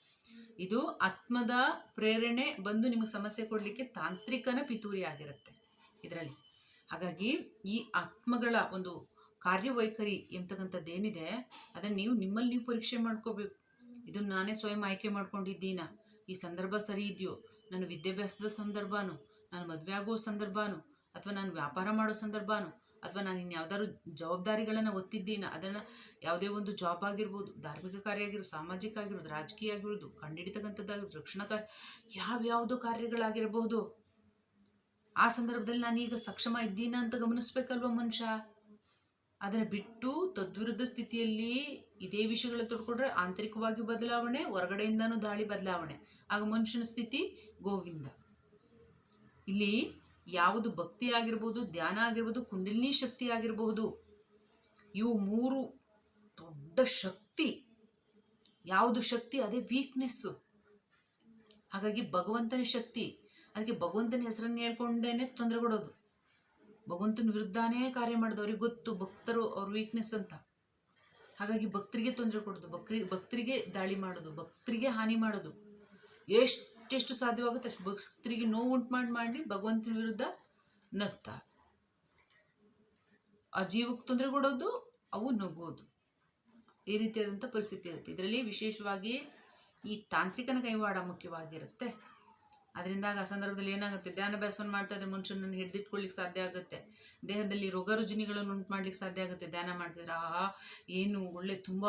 ಇದು ಆತ್ಮದ ಪ್ರೇರಣೆ ಬಂದು ನಿಮಗೆ ಸಮಸ್ಯೆ ಕೊಡಲಿಕ್ಕೆ ತಾಂತ್ರಿಕನ ಪಿತೂರಿ ಆಗಿರುತ್ತೆ ಇದರಲ್ಲಿ. ಹಾಗಾಗಿ ಈ ಆತ್ಮಗಳ ಒಂದು ಕಾರ್ಯವೈಖರಿ ಎಂತಕ್ಕಂಥದ್ದೇನಿದೆ, ಅದನ್ನು ನೀವು ನಿಮ್ಮಲ್ಲಿ ನೀವು ಪರೀಕ್ಷೆ ಮಾಡ್ಕೋಬೇಕು. ಇದನ್ನು ನಾನೇ ಸ್ವಯಂ ಆಯ್ಕೆ ಮಾಡ್ಕೊಂಡಿದ್ದೀನ. ಈ ಸಂದರ್ಭ ಸರಿ ಇದೆಯೋ? ನನ್ನ ವಿದ್ಯಾಭ್ಯಾಸದ ಸಂದರ್ಭನೂ? ನಾನು ಮದುವೆ ಆಗೋ ಸಂದರ್ಭನೂ? ಅಥವಾ ನಾನು ವ್ಯಾಪಾರ ಮಾಡೋ ಸಂದರ್ಭನೋ? ಅಥವಾ ನಾನು ಇನ್ಯಾವ್ದಾದ್ರು ಜವಾಬ್ದಾರಿಗಳನ್ನು ಒತ್ತಿದ್ದೀನ, ಅದನ್ನು ಯಾವುದೇ ಒಂದು ಜಾಬ್ ಆಗಿರ್ಬೋದು, ಧಾರ್ಮಿಕ ಕಾರ್ಯ ಆಗಿರ್ಬೋದು, ಸಾಮಾಜಿಕ ಆಗಿರ್ಬೋದು, ರಾಜಕೀಯ ಆಗಿರ್ಬೋದು ಕಂಡುಹಿಡಿತಕ್ಕಂಥದ್ದಾಗಿರ್ಬೋದು ರಕ್ಷಣಾ ಕಾರ್ಯ, ಯಾವ್ಯಾವುದೋ ಕಾರ್ಯಗಳಾಗಿರ್ಬೋದು, ಆ ಸಂದರ್ಭದಲ್ಲಿ ನಾನೀಗ ಸಕ್ಷಮ ಇದ್ದೀನ ಅಂತ ಗಮನಿಸ್ಬೇಕಲ್ವ ಮನುಷ್ಯ? ಅದನ್ನು ಬಿಟ್ಟು ತದ್ವಿರುದ್ಧ ಸ್ಥಿತಿಯಲ್ಲಿ ಇದೇ ವಿಷಯಗಳ ತೊಡ್ಕೊಂಡ್ರೆ ಆಂತರಿಕವಾಗಿ ಬದಲಾವಣೆ, ಹೊರಗಡೆಯಿಂದನೂ ದಾಳಿ ಬದಲಾವಣೆ. ಆಗ ಮನುಷ್ಯನ ಸ್ಥಿತಿ ಗೋವಿಂದ. ಇಲ್ಲಿ ಯಾವುದು ಭಕ್ತಿ ಆಗಿರ್ಬೋದು, ಧ್ಯಾನ ಆಗಿರ್ಬೋದು, ಕುಂಡಲಿನಿ ಶಕ್ತಿ ಆಗಿರಬಹುದು. ಇವು ಮೂರು ದೊಡ್ಡ ಶಕ್ತಿ. ಯಾವುದು ಶಕ್ತಿ? ಅದೇ ವೀಕ್ನೆಸ್ಸು ಹಾಗಾಗಿ ಭಗವಂತನ ಶಕ್ತಿ. ಅದಕ್ಕೆ ಭಗವಂತನ ಹೆಸರನ್ನು ಹೇಳ್ಕೊಂಡೇನೆ ತೊಂದರೆ ಕೊಡೋದು. ಭಗವಂತನ ವಿರುದ್ಧನೇ ಕಾರ್ಯ ಮಾಡೋದು. ಅವ್ರಿಗೆ ಗೊತ್ತು, ಭಕ್ತರು ಅವ್ರ ವೀಕ್ನೆಸ್ ಅಂತ. ಹಾಗಾಗಿ ಭಕ್ತರಿಗೆ ತೊಂದರೆ ಕೊಡೋದು. ಭಕ್ತರಿ ಭಕ್ತರಿಗೆ ದಾಳಿ ಮಾಡೋದು. ಭಕ್ತರಿಗೆ ಹಾನಿ ಮಾಡೋದು. ಎಷ್ಟೆಷ್ಟು ಸಾಧ್ಯವಾಗುತ್ತೆ ಅಷ್ಟು ಭಕ್ತರಿಗೆ ನೋವು ಉಂಟು ಮಾಡಿ ಮಾಡಿ ಭಗವಂತನ ವಿರುದ್ಧ ನಗ್ತಾ. ಆ ಜೀವಕ್ಕೆ ತೊಂದರೆ ಕೊಡೋದು, ಅವು ನಗೋದು ಈ ರೀತಿಯಾದಂಥ ಪರಿಸ್ಥಿತಿ ಇರುತ್ತೆ. ಇದರಲ್ಲಿ ವಿಶೇಷವಾಗಿ ಈ ತಾಂತ್ರಿಕನ ಕೈವಾಡ ಮುಖ್ಯವಾಗಿರುತ್ತೆ. ಅದರಿಂದ ಆ ಸಂದರ್ಭದಲ್ಲಿ ಏನಾಗುತ್ತೆ? ಧ್ಯಾನಾಭ್ಯಾಸವನ್ನು ಮಾಡ್ತಾ ಇದ್ರೆ ಮನುಷ್ಯನನ್ನು ಹಿಡಿದಿಟ್ಕೊಳ್ಳಿಕ್ಕೆ ಸಾಧ್ಯ ಆಗುತ್ತೆ. ದೇಹದಲ್ಲಿ ರೋಗ ರುಜಿನಿಗಳನ್ನು ಉಂಟು ಮಾಡ್ಲಿಕ್ಕೆ ಸಾಧ್ಯ ಆಗುತ್ತೆ. ಧ್ಯಾನ ಮಾಡ್ತಿದ್ರೆ, ಆಹಾ, ಏನು ಒಳ್ಳೆ, ತುಂಬ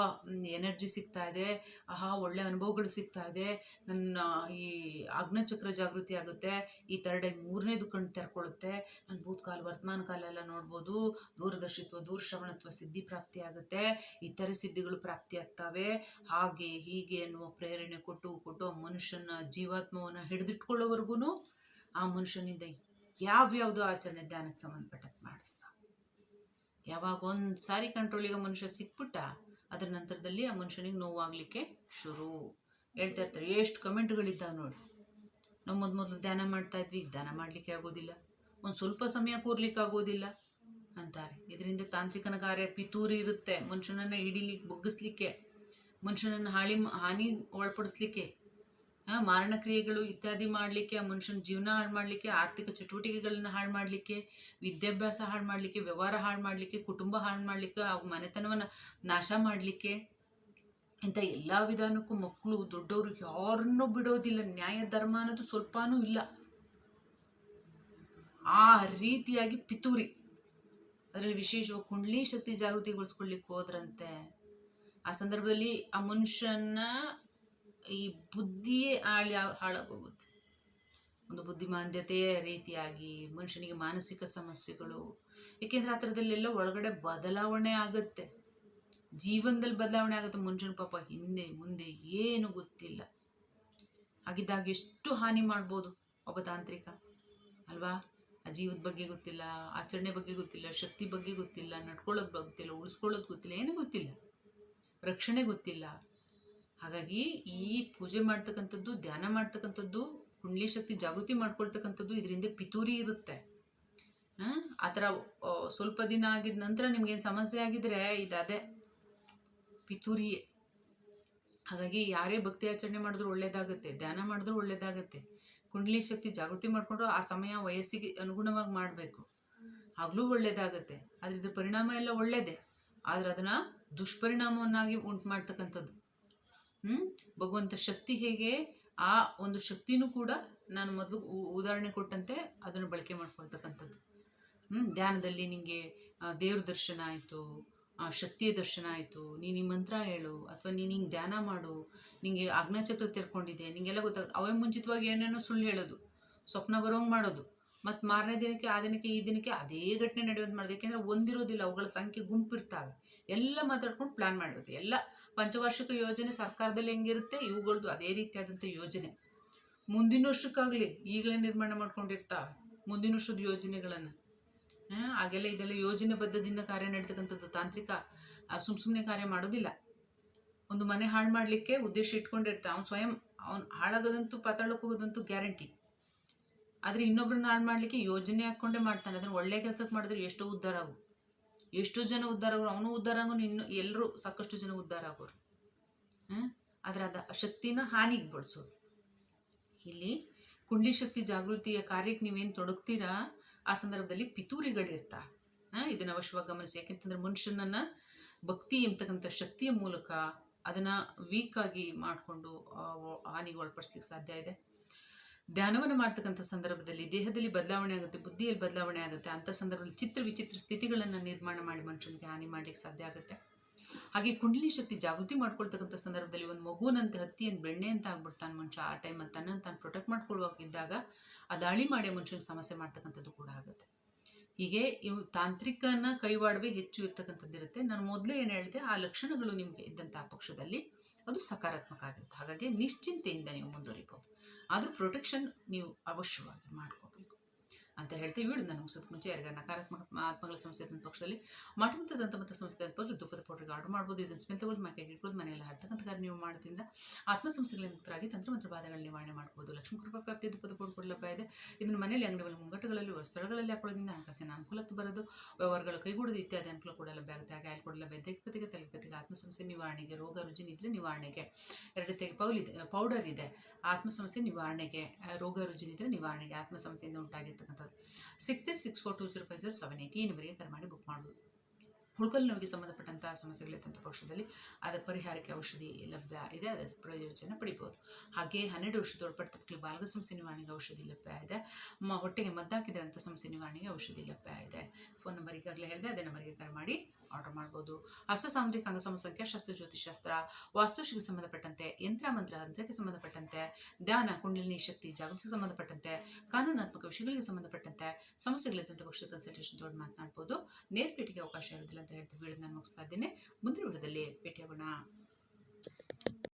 ಎನರ್ಜಿ ಸಿಗ್ತಾ ಇದೆ. ಆಹಾ, ಒಳ್ಳೆ ಅನುಭವಗಳು ಸಿಗ್ತಾ ಇದೆ. ನನ್ನ ಈ ಅಗ್ನಚಕ್ರ ಜಾಗೃತಿ ಆಗುತ್ತೆ. ಈ ಥರ್ಡ್ ಐ ಮೂರನೇದು ಕಣ್ಣು ತೆರ್ಕೊಳ್ಳುತ್ತೆ. ನನ್ನ ಭೂತ್ಕಾಲ, ವರ್ತಮಾನ ಕಾಲ ಎಲ್ಲ ನೋಡ್ಬೋದು. ದೂರದರ್ಶಿತ್ವ ದೂರಶ್ರವಣತ್ವ ಸಿದ್ಧಿ ಪ್ರಾಪ್ತಿ ಆಗುತ್ತೆ. ಇತರೆ ಸಿದ್ಧಿಗಳು ಪ್ರಾಪ್ತಿ ಆಗ್ತವೆ. ಹಾಗೆ ಹೀಗೆ ಅನ್ನುವ ಪ್ರೇರಣೆ ಕೊಟ್ಟು ಕೊಟ್ಟು ಮನುಷ್ಯನ, ಜೀವಾತ್ಮವನ್ನು ಹಿಡಿದಿಟ್ಕೊಳ್ಳೋವರೆಗೂ ಆ ಮನುಷ್ಯನಿಂದ ಯಾವ್ಯಾವುದೋ ಆಚರಣೆ ಧ್ಯಾನಕ್ಕೆ ಸಂಬಂಧಪಟ್ಟಂತೆ ಮಾಡಿಸ್ತಾ ಯಾವಾಗ ಒಂದು ಸಾರಿ ಕಂಟ್ರೋಲಿಗೆ ಮನುಷ್ಯ ಸಿಕ್ಬಿಟ್ಟ, ಅದರ ನಂತರದಲ್ಲಿ ಆ ಮನುಷ್ಯನಿಗೆ ನೋವಾಗಲಿಕ್ಕೆ ಶುರು. ಹೇಳ್ತಾ ಇರ್ತಾರೆ, ಎಷ್ಟು ಕಮೆಂಟ್ಗಳಿದ್ದಾವೆ ನೋಡಿ. ನಾವು ಮೊದಲು ಮೊದಲು ಧ್ಯಾನ ಮಾಡ್ತಾ ಇದ್ವಿ, ಧ್ಯಾನ ಮಾಡಲಿಕ್ಕೆ ಆಗೋದಿಲ್ಲ. ಒಂದು ಸ್ವಲ್ಪ ಸಮಯ ಕೂರ್ಲಿಕ್ಕೆ ಆಗೋದಿಲ್ಲ. ಅಂತಾರೆ. ಇದರಿಂದ ತಾಂತ್ರಿಕನ ಕಾರ್ಯ ಪಿತೂರಿ ಇರುತ್ತೆ. ಮನುಷ್ಯನನ್ನು ಹಿಡಿಲಿಕ್ಕೆ ಬಗ್ಗಿಸ್ಲಿಕ್ಕೆ, ಮನುಷ್ಯನನ್ನು ಹಾಳಿ, ಹಾನಿ ಒಳಪಡಿಸ್ಲಿಕ್ಕೆ. ಆ, ಮಾರಣ ಕ್ರಿಯೆಗಳು ಇತ್ಯಾದಿ ಮಾಡಲಿಕ್ಕೆ ಆ ಮನುಷ್ಯನ ಜೀವನ ಹಾಳು ಮಾಡಲಿಕ್ಕೆ ಆರ್ಥಿಕ ಚಟುವಟಿಕೆಗಳನ್ನ ಹಾಳು ಮಾಡಲಿಕ್ಕೆ ವಿದ್ಯಾಭ್ಯಾಸ ಹಾಳು ಮಾಡಲಿಕ್ಕೆ ವ್ಯವಹಾರ ಹಾಳು ಮಾಡಲಿಕ್ಕೆ ಕುಟುಂಬ ಹಾಳು ಮಾಡಲಿಕ್ಕೆ ಆ ಮನೆತನವನ್ನು ನಾಶ ಮಾಡಲಿಕ್ಕೆ ಇಂಥ ಎಲ್ಲ ವಿಧಾನಕ್ಕೂ ಮಕ್ಕಳು ದೊಡ್ಡವರು ಯಾರನ್ನೂ ಬಿಡೋದಿಲ್ಲ. ನ್ಯಾಯ ಧರ್ಮ ಅನ್ನೋದು ಸ್ವಲ್ಪನೂ ಇಲ್ಲ. ಆ ರೀತಿಯಾಗಿ ಪಿತೂರಿ. ಅದರಲ್ಲಿ ವಿಶೇಷವಾಗಿ ಕುಂಡ್ಲಿ ಶಕ್ತಿ ಜಾಗೃತಿಗೊಳಿಸ್ಕೊಳ್ಲಿಕ್ಕೆ ಹೋದ್ರಂತೆ. ಆ ಸಂದರ್ಭದಲ್ಲಿ ಆ ಮನುಷ್ಯನ ಈ ಬುದ್ಧಿಯೇ ಹಾಳಿ ಹಾಳಾಗೋಗುತ್ತೆ. ಒಂದು ಬುದ್ಧಿಮಾಂದ್ಯತೆಯ ರೀತಿಯಾಗಿ ಮನುಷ್ಯನಿಗೆ ಮಾನಸಿಕ ಸಮಸ್ಯೆಗಳು, ಏಕೆಂದರೆ ಆ ಥರದಲ್ಲೆಲ್ಲ ಒಳಗಡೆ ಬದಲಾವಣೆ ಆಗುತ್ತೆ. ಜೀವನದಲ್ಲಿ ಬದಲಾವಣೆ ಆಗುತ್ತೆ. ಮನುಷ್ಯನ ಪಾಪ ಹಿಂದೆ, ಮುಂದೆ ಏನು ಗೊತ್ತಿಲ್ಲ. ಹಾಗಿದ್ದಾಗ ಎಷ್ಟು ಹಾನಿ ಮಾಡ್ಬೋದು ಒಬ್ಬ ತಾಂತ್ರಿಕ? ಅಲ್ವಾ? ಆ ಜೀವದ ಬಗ್ಗೆ ಗೊತ್ತಿಲ್ಲ, ಆಚರಣೆ ಬಗ್ಗೆ ಗೊತ್ತಿಲ್ಲ, ಶಕ್ತಿ ಬಗ್ಗೆ ಗೊತ್ತಿಲ್ಲ, ನಡ್ಕೊಳ್ಳೋದು ಗೊತ್ತಿಲ್ಲ, ಉಳಿಸ್ಕೊಳ್ಳೋದು ಗೊತ್ತಿಲ್ಲ, ಏನೂ ಗೊತ್ತಿಲ್ಲ. ರಕ್ಷಣೆ ಗೊತ್ತಿಲ್ಲ. ಹಾಗಾಗಿ ಈ ಪೂಜೆ ಮಾಡ್ತಕ್ಕಂಥದ್ದು ಧ್ಯಾನ ಮಾಡ್ತಕ್ಕಂಥದ್ದು ಕುಂಡ್ಲಿ ಶಕ್ತಿ ಜಾಗೃತಿ ಮಾಡ್ಕೊಳ್ತಕ್ಕಂಥದ್ದು ಇದರಿಂದ ಪಿತೂರಿ ಇರುತ್ತೆ. ಆ, ಥರ ಸ್ವಲ್ಪ ದಿನ ಆಗಿದ ನಂತರ ನಿಮ್ಗೇನು ಸಮಸ್ಯೆ ಆಗಿದ್ರೆ ಇದು ಅದೇ ಪಿತೂರಿಯೇ ಹಾಗಾಗಿ ಯಾರೇ ಭಕ್ತಿ ಆಚರಣೆ ಮಾಡಿದ್ರು ಒಳ್ಳೇದಾಗುತ್ತೆ ಧ್ಯಾನ ಮಾಡಿದ್ರು ಒಳ್ಳೇದಾಗುತ್ತೆ. ಕುಂಡ್ಲಿ ಶಕ್ತಿ ಜಾಗೃತಿ ಮಾಡಿಕೊಂಡು ಆ ಸಮಯ ವಯಸ್ಸಿಗೆ ಅನುಗುಣವಾಗಿ ಮಾಡಬೇಕು. ಆಗಲೂ ಒಳ್ಳೇದಾಗುತ್ತೆ. ಆದರೆ ಇದ್ರ ಪರಿಣಾಮ ಎಲ್ಲ ಒಳ್ಳೇದೇ. ಆದರೆ ಅದನ್ನು ದುಷ್ಪರಿಣಾಮವನ್ನಾಗಿ ಉಂಟು ಮಾಡ್ತಕ್ಕಂಥದ್ದು. ಹ್ಞೂ ಭಗವಂತ ಶಕ್ತಿ ಹೇಗೆ? ಆ ಒಂದು ಶಕ್ತಿನೂ ಕೂಡ ನಾನು ಮೊದಲು ಉದಾಹರಣೆ ಕೊಟ್ಟಂತೆ ಅದನ್ನು ಬಳಕೆ ಮಾಡ್ಕೊಳ್ತಕ್ಕಂಥದ್ದು. ಹ್ಞೂ ಧ್ಯಾನದಲ್ಲಿ ನಿಮಗೆ ದೇವ್ರ ದರ್ಶನ ಆಯಿತು ಶಕ್ತಿಯ ದರ್ಶನ ಆಯಿತು, ನೀನು ಈ ಮಂತ್ರ ಹೇಳು, ಅಥವಾ ನೀನು ಹಿಂಗೆ ಧ್ಯಾನ ಮಾಡು, ನಿಂಗೆ ಆಜ್ಞಾಚಕ್ರ ತೆರ್ಕೊಂಡಿದೆ ನಿಂಗೆಲ್ಲ ಗೊತ್ತಾಗ ಅವೇ ಮುಂಚಿತವಾಗಿ ಏನೇನೋ ಸುಳ್ಳು ಹೇಳೋದು, ಸ್ವಪ್ನ ಬರೋಂಗೆ ಮಾಡೋದು, ಮತ್ತು ಮಾರನೇ ದಿನಕ್ಕೆ, ಆ ದಿನಕ್ಕೆ, ಈ ದಿನಕ್ಕೆ ಅದೇ ಘಟನೆ ನಡೆಯೋದು ಮಾಡೋದು, ಯಾಕೆಂದರೆ ಒಂದಿರೋದಿಲ್ಲ, ಅವುಗಳ ಸಂಖ್ಯೆ ಗುಂಪಿರ್ತಾವೆ. ಎಲ್ಲ ಮಾತಾಡ್ಕೊಂಡು ಪ್ಲ್ಯಾನ್ ಮಾಡಿರುತ್ತೆ. ಎಲ್ಲ ಪಂಚವಾರ್ಷಿಕ ಯೋಜನೆ ಸರ್ಕಾರದಲ್ಲಿ ಹೆಂಗಿರುತ್ತೆ? ಇವುಗಳದ್ದು ಅದೇ ರೀತಿಯಾದಂಥ ಯೋಜನೆ. ಮುಂದಿನ ವರ್ಷಕ್ಕಾಗಲಿ ಈಗಲೇ ನಿರ್ಮಾಣ ಮಾಡ್ಕೊಂಡಿರ್ತಾವೆ ಮುಂದಿನ ವರ್ಷದ ಯೋಜನೆಗಳನ್ನು. ಹಾಗೆಲ್ಲ ಇದೆಲ್ಲ ಯೋಜನೆ ಬದ್ಧದಿಂದ ಕಾರ್ಯ ನಡೀತಕ್ಕಂಥದ್ದು. ತಾಂತ್ರಿಕ ಸುಮ್ಮ ಸುಮ್ಮನೆ ಕಾರ್ಯ ಮಾಡೋದಿಲ್ಲ. ಒಂದು ಮನೆ ಹಾಳು ಮಾಡಲಿಕ್ಕೆ ಉದ್ದೇಶ ಇಟ್ಕೊಂಡಿರ್ತಾನೆ ಅವ್ನು ಸ್ವಯಂ ಅವ್ನು ಹಾಳಾಗೋದಂತೂ, ಪಾತಾಳಕ್ಕೆ ಹೋಗೋದಂತೂ ಗ್ಯಾರಂಟಿ. ಆದರೆ ಇನ್ನೊಬ್ರನ್ನ ಹಾಳು ಮಾಡಲಿಕ್ಕೆ ಯೋಜನೆ ಹಾಕ್ಕೊಂಡೇ ಮಾಡ್ತಾನೆ. ಅದನ್ನು ಒಳ್ಳೆ ಕೆಲಸಕ್ಕೆ ಮಾಡಿದ್ರೆ ಎಷ್ಟೋ ಉದ್ಧಾರ ಆಗು ಎಷ್ಟೋ ಜನ ಉದ್ಧಾರ ಆಗೋರು ಅವನು ಉದ್ಧಾರ ಆಗೋನು ಇನ್ನು ಎಲ್ಲರೂ ಸಾಕಷ್ಟು ಜನ ಉದ್ಧಾರ ಆಗೋರು ಆದರೆ ಅದ ಶಕ್ತಿನ ಹಾನಿಗೆ ಬಳಸೋದು ಇಲ್ಲಿ ಕುಂಡ್ಲಿ ಶಕ್ತಿ ಜಾಗೃತಿಯ ಕಾರ್ಯಕ್ಕೆ ನೀವೇನು ತೊಡಗ್ತೀರಾ? ಆ ಸಂದರ್ಭದಲ್ಲಿ ಪಿತೂರಿಗಳಿರ್ತಾ. ಇದನ್ನು ಅವಶ್ಯವಾಗಿ ಗಮನಿಸಿ. ಯಾಕೆಂತಂದ್ರೆ ಮನುಷ್ಯನನ್ನು ಭಕ್ತಿ ಎಂಬತಕ್ಕಂಥ ಶಕ್ತಿಯ ಮೂಲಕ ಅದನ್ನು ವೀಕಾಗಿ ಮಾಡಿಕೊಂಡು ಹಾನಿಗೆ ಒಳಪಡಿಸ್ಲಿಕ್ಕೆ ಸಾಧ್ಯ ಇದೆ. ಧ್ಯಾನವನ್ನು ಮಾಡ್ತಕ್ಕಂಥ ಸಂದರ್ಭದಲ್ಲಿ ದೇಹದಲ್ಲಿ ಬದಲಾವಣೆ ಆಗುತ್ತೆ, ಬುದ್ಧಿಯಲ್ಲಿ ಬದಲಾವಣೆ ಆಗುತ್ತೆ, ಅಂಥ ಸಂದರ್ಭದಲ್ಲಿ ಚಿತ್ರ ವಿಚಿತ್ರ ಸ್ಥಿತಿಗಳನ್ನು ನಿರ್ಮಾಣ ಮಾಡಿ ಮನುಷ್ಯನಿಗೆ ಹಾನಿ ಮಾಡಲಿಕ್ಕೆ ಸಾಧ್ಯ ಆಗುತ್ತೆ. ಹಾಗೆ ಕುಂಡಲಿ ಶಕ್ತಿ ಜಾಗೃತಿ ಮಾಡ್ಕೊಳ್ತಕ್ಕಂಥ ಸಂದರ್ಭದಲ್ಲಿ ಒಂದು ಮಗುನಂತೆ ಹತ್ತಿ ಅಂತ ಬೆಣ್ಣೆ ಅಂತ ಆಗ್ಬಿಡ್ತಾನೆ ಮನುಷ್ಯ ಆ ಟೈಮಲ್ಲಿ ತನ್ನನ್ನು ತಾನು ಪ್ರೊಟೆಕ್ಟ್ ಮಾಡ್ಕೊಳ್ಳುವಾಗಿದ್ದಾಗ ಆ ದಾಳಿ ಮಾಡಿ ಮನುಷ್ಯನಿಗೆ ಸಮಸ್ಯೆ ಮಾಡ್ತಕ್ಕಂಥದ್ದು ಕೂಡ ಆಗುತ್ತೆ. ಹೀಗೆ ಇವು ತಾಂತ್ರಿಕನ ಕೈವಾಡವೇ ಹೆಚ್ಚು ಇರ್ತಕ್ಕಂಥದ್ದು ಇರುತ್ತೆ ನಾನು ಮೊದಲೇ ಏನು ಹೇಳಿದೆ, ಆ ಲಕ್ಷಣಗಳು ನಿಮಗೆ ಇದ್ದಂಥ ಪಕ್ಷದಲ್ಲಿ ಅದು ಸಕಾರಾತ್ಮಕ ಆಗಿರುತ್ತೆ ಹಾಗಾಗಿ ನಿಶ್ಚಿಂತೆಯಿಂದ ನೀವು ಮುಂದುವರಿಬೋದು. ಆದರೂ ಪ್ರೊಟೆಕ್ಷನ್ ನೀವು ಅವಶ್ಯವಾಗಿ ಮಾಡ್ಕೋಬೇಕು. ಅಂತ ಹೇಳ್ತೀವಿ. ವಿಡಿಯೋ ನಾನು ಮುಗಿಸೋದು ಮುಂಚೆ ಯಾರಿಗ ನಕಾರಾತ್ಮಕ ಆತ್ಮಗಳ ಸಮಸ್ಯೆ ಆದಂಥ ಪಕ್ಷದಲ್ಲಿ ಮಾಟಮಂತ ದಂತಮಂತ ಸಮಸ್ಯೆ ಅಂತ ಪಕ್ಷದಲ್ಲಿ ದುಃಖದ ಪೌಡ್ರಿಗೆ ಆರ್ಡರ್ ಮಾಡ್ಬೋದು. ಇದನ್ನು ಸ್ಮೆಲ್ ತಗೊಳ್ಳೋದು ಮನೆಗೆ ಇಟ್ಕೊಂಡು ಮನೆಯಲ್ಲಿ ಹರ್ತಕ್ಕಂಥ ಕಾರ್ಯ ನೀವು ಮಾಡೋದ್ರಿಂದ ಆತ್ಮ ಸಮಸ್ಯೆಗಳಿಂದ ಮುಕ್ತರಾಗಿ ತಂತ್ರಮಂತ್ರ ಬಾಧೆಗಳ ನಿವಾರಣೆ ಮಾಡ್ಬೋದು. ಲಕ್ಷ್ಮೀ ಕೃಪಾ ಪ್ರಾಪ್ತಿ, ದುಃಖದ ಪೌಡರ್ ಕೂಡ ಲಭ್ಯ ಇದೆ. ಇದನ್ನು ಮನೆಯಲ್ಲಿ ಅಂಗಡಿಗಳಲ್ಲಿ, ಮುಂಗಟ್ಟುಗಳಲ್ಲಿ ಸ್ಥಳಗಳಲ್ಲಿ ಹಾಕೊಳ್ಳೋದ್ರಿಂದ ಹಣಕಾಸಿನ ಅನುಕೂಲಕ್ಕೆ ಬರೋದು. ವ್ಯವಹಾರಗಳು ಕೈಗೂಡೋದು ಇತ್ಯಾದಿ ಅನುಕೂಲ ಕೂಡ ಲಭ್ಯ ಆಗುತ್ತೆ. ಹಾಗೆ ಅಲ್ಲಿ ಕೂಡ ಲಭ್ಯ ತಲೆಗತಿಗೆ ಆತ್ಮ ಸಮಸ್ಯೆ ನಿವಾರಣೆಗೆ, ರೋಗ ರುಜಿನ ನಿವಾರಣೆಗೆ. ನಿವಾರಣೆಗೆ ಎರಡತೆಗೆ ಪೌಲ್ ಇದೆ, ಪೌಡರ್ ಇದೆ. ಆತ್ಮ ಸಮಸ್ಯೆ ನಿವಾರಣೆಗೆ, ರೋಗ ರುಜಿನ ಇದ್ದರೆ ನಿವಾರಣೆಗೆ ಆತ್ಮ ಸಮಸ್ಯೆಯಿಂದ ಉಂಟಾಗಿರ್ತಕ್ಕಂಥದ್ದು six three six four two zero five zero seven eight ಈ ನಂಬರಿಗೆ ಕರೆ ಮಾಡಿ ಬುಕ್ ಮಾಡ್ಬೋದು. ಹುಳ್ಕಲ್ ನೋವಿಗೆ ಸಂಬಂಧಪಟ್ಟಂಥ ಸಮಸ್ಯೆಗಳಿದ್ದಂಥ ಪಕ್ಷದಲ್ಲಿ ಅದರ ಪರಿಹಾರಕ್ಕೆ ಔಷಧಿ ಲಭ್ಯ ಇದೆ, ಅದರ ಪ್ರಯೋಜನ ಪಡಿಬೋದು. ಹಾಗೆ ಹನ್ನೆರಡು ವರ್ಷದ ಒಳಪಟ್ಟ ಬಾಲಗ ಸಮಸ್ಯೆ ನಿವಾರಣೆಗೆ ಔಷಧಿ ಲಭ್ಯ ಇದೆ. ಮ, ಹೊಟ್ಟೆಗೆ ಮದ್ದಾಕಿದ್ರಂಥ ಸಮಸ್ಯೆ ನಿವಾರಣೆಗೆ ಔಷಧಿ ಲಭ್ಯ ಇದೆ. ಫೋನ್ ನಂಬರ್ ಈಗಾಗಲೇ ಹೇಳಿದೆ, ಅದೇ ನಂಬರ್ಗೆ ಕರೆ ಮಾಡಿ ಆರ್ಡರ್ ಮಾಡ್ಬೋದು. ಅಂಗ ಅಂಗಸಮ ಸಂಖ್ಯಾಶಾಸ್ತ್ರ ಜ್ಯೋತಿಷಾಸ್ತ್ರ ವಾಸ್ತುಶಿಗೆ ಸಂಬಂಧಪಟ್ಟಂತೆ, ಯಂತ್ರ ಮಂತ್ರ ತಂತ್ರಕ್ಕೆ ಸಂಬಂಧಪಟ್ಟಂತೆ, ಧ್ಯಾನ, ಕುಂಡಲಿನಿ, ಶಕ್ತಿ, ಜಾಗೃತಿಗೆ ಸಂಬಂಧಪಟ್ಟಂತೆ, ಕಾನೂನಾತ್ಮಕ ವಿಷಯಗಳಿಗೆ ಸಂಬಂಧಪಟ್ಟಂತೆ ಸಮಸ್ಯೆಗಳಿದ್ದಂಥ ಪಕ್ಷದ ಕನ್ಸಲ್ಟೇಷನ್ ತೊಗೊಂಡು ಮಾತನಾಡ್ಬೋದು. ನೇರ ಭೇಟಿಗೆ ಅವಕಾಶ ಇರೋದಿಲ್ಲ ಅಂತ ಹೇಳ್ತೀವಿ ನಾನು ಮುಗಿಸ್ತಾ ಇದ್ದೇನೆ. ಮುಂದಿನ ವಿಡದಲ್ಲಿ ಭೇಟಿಯಾಗೋಣ.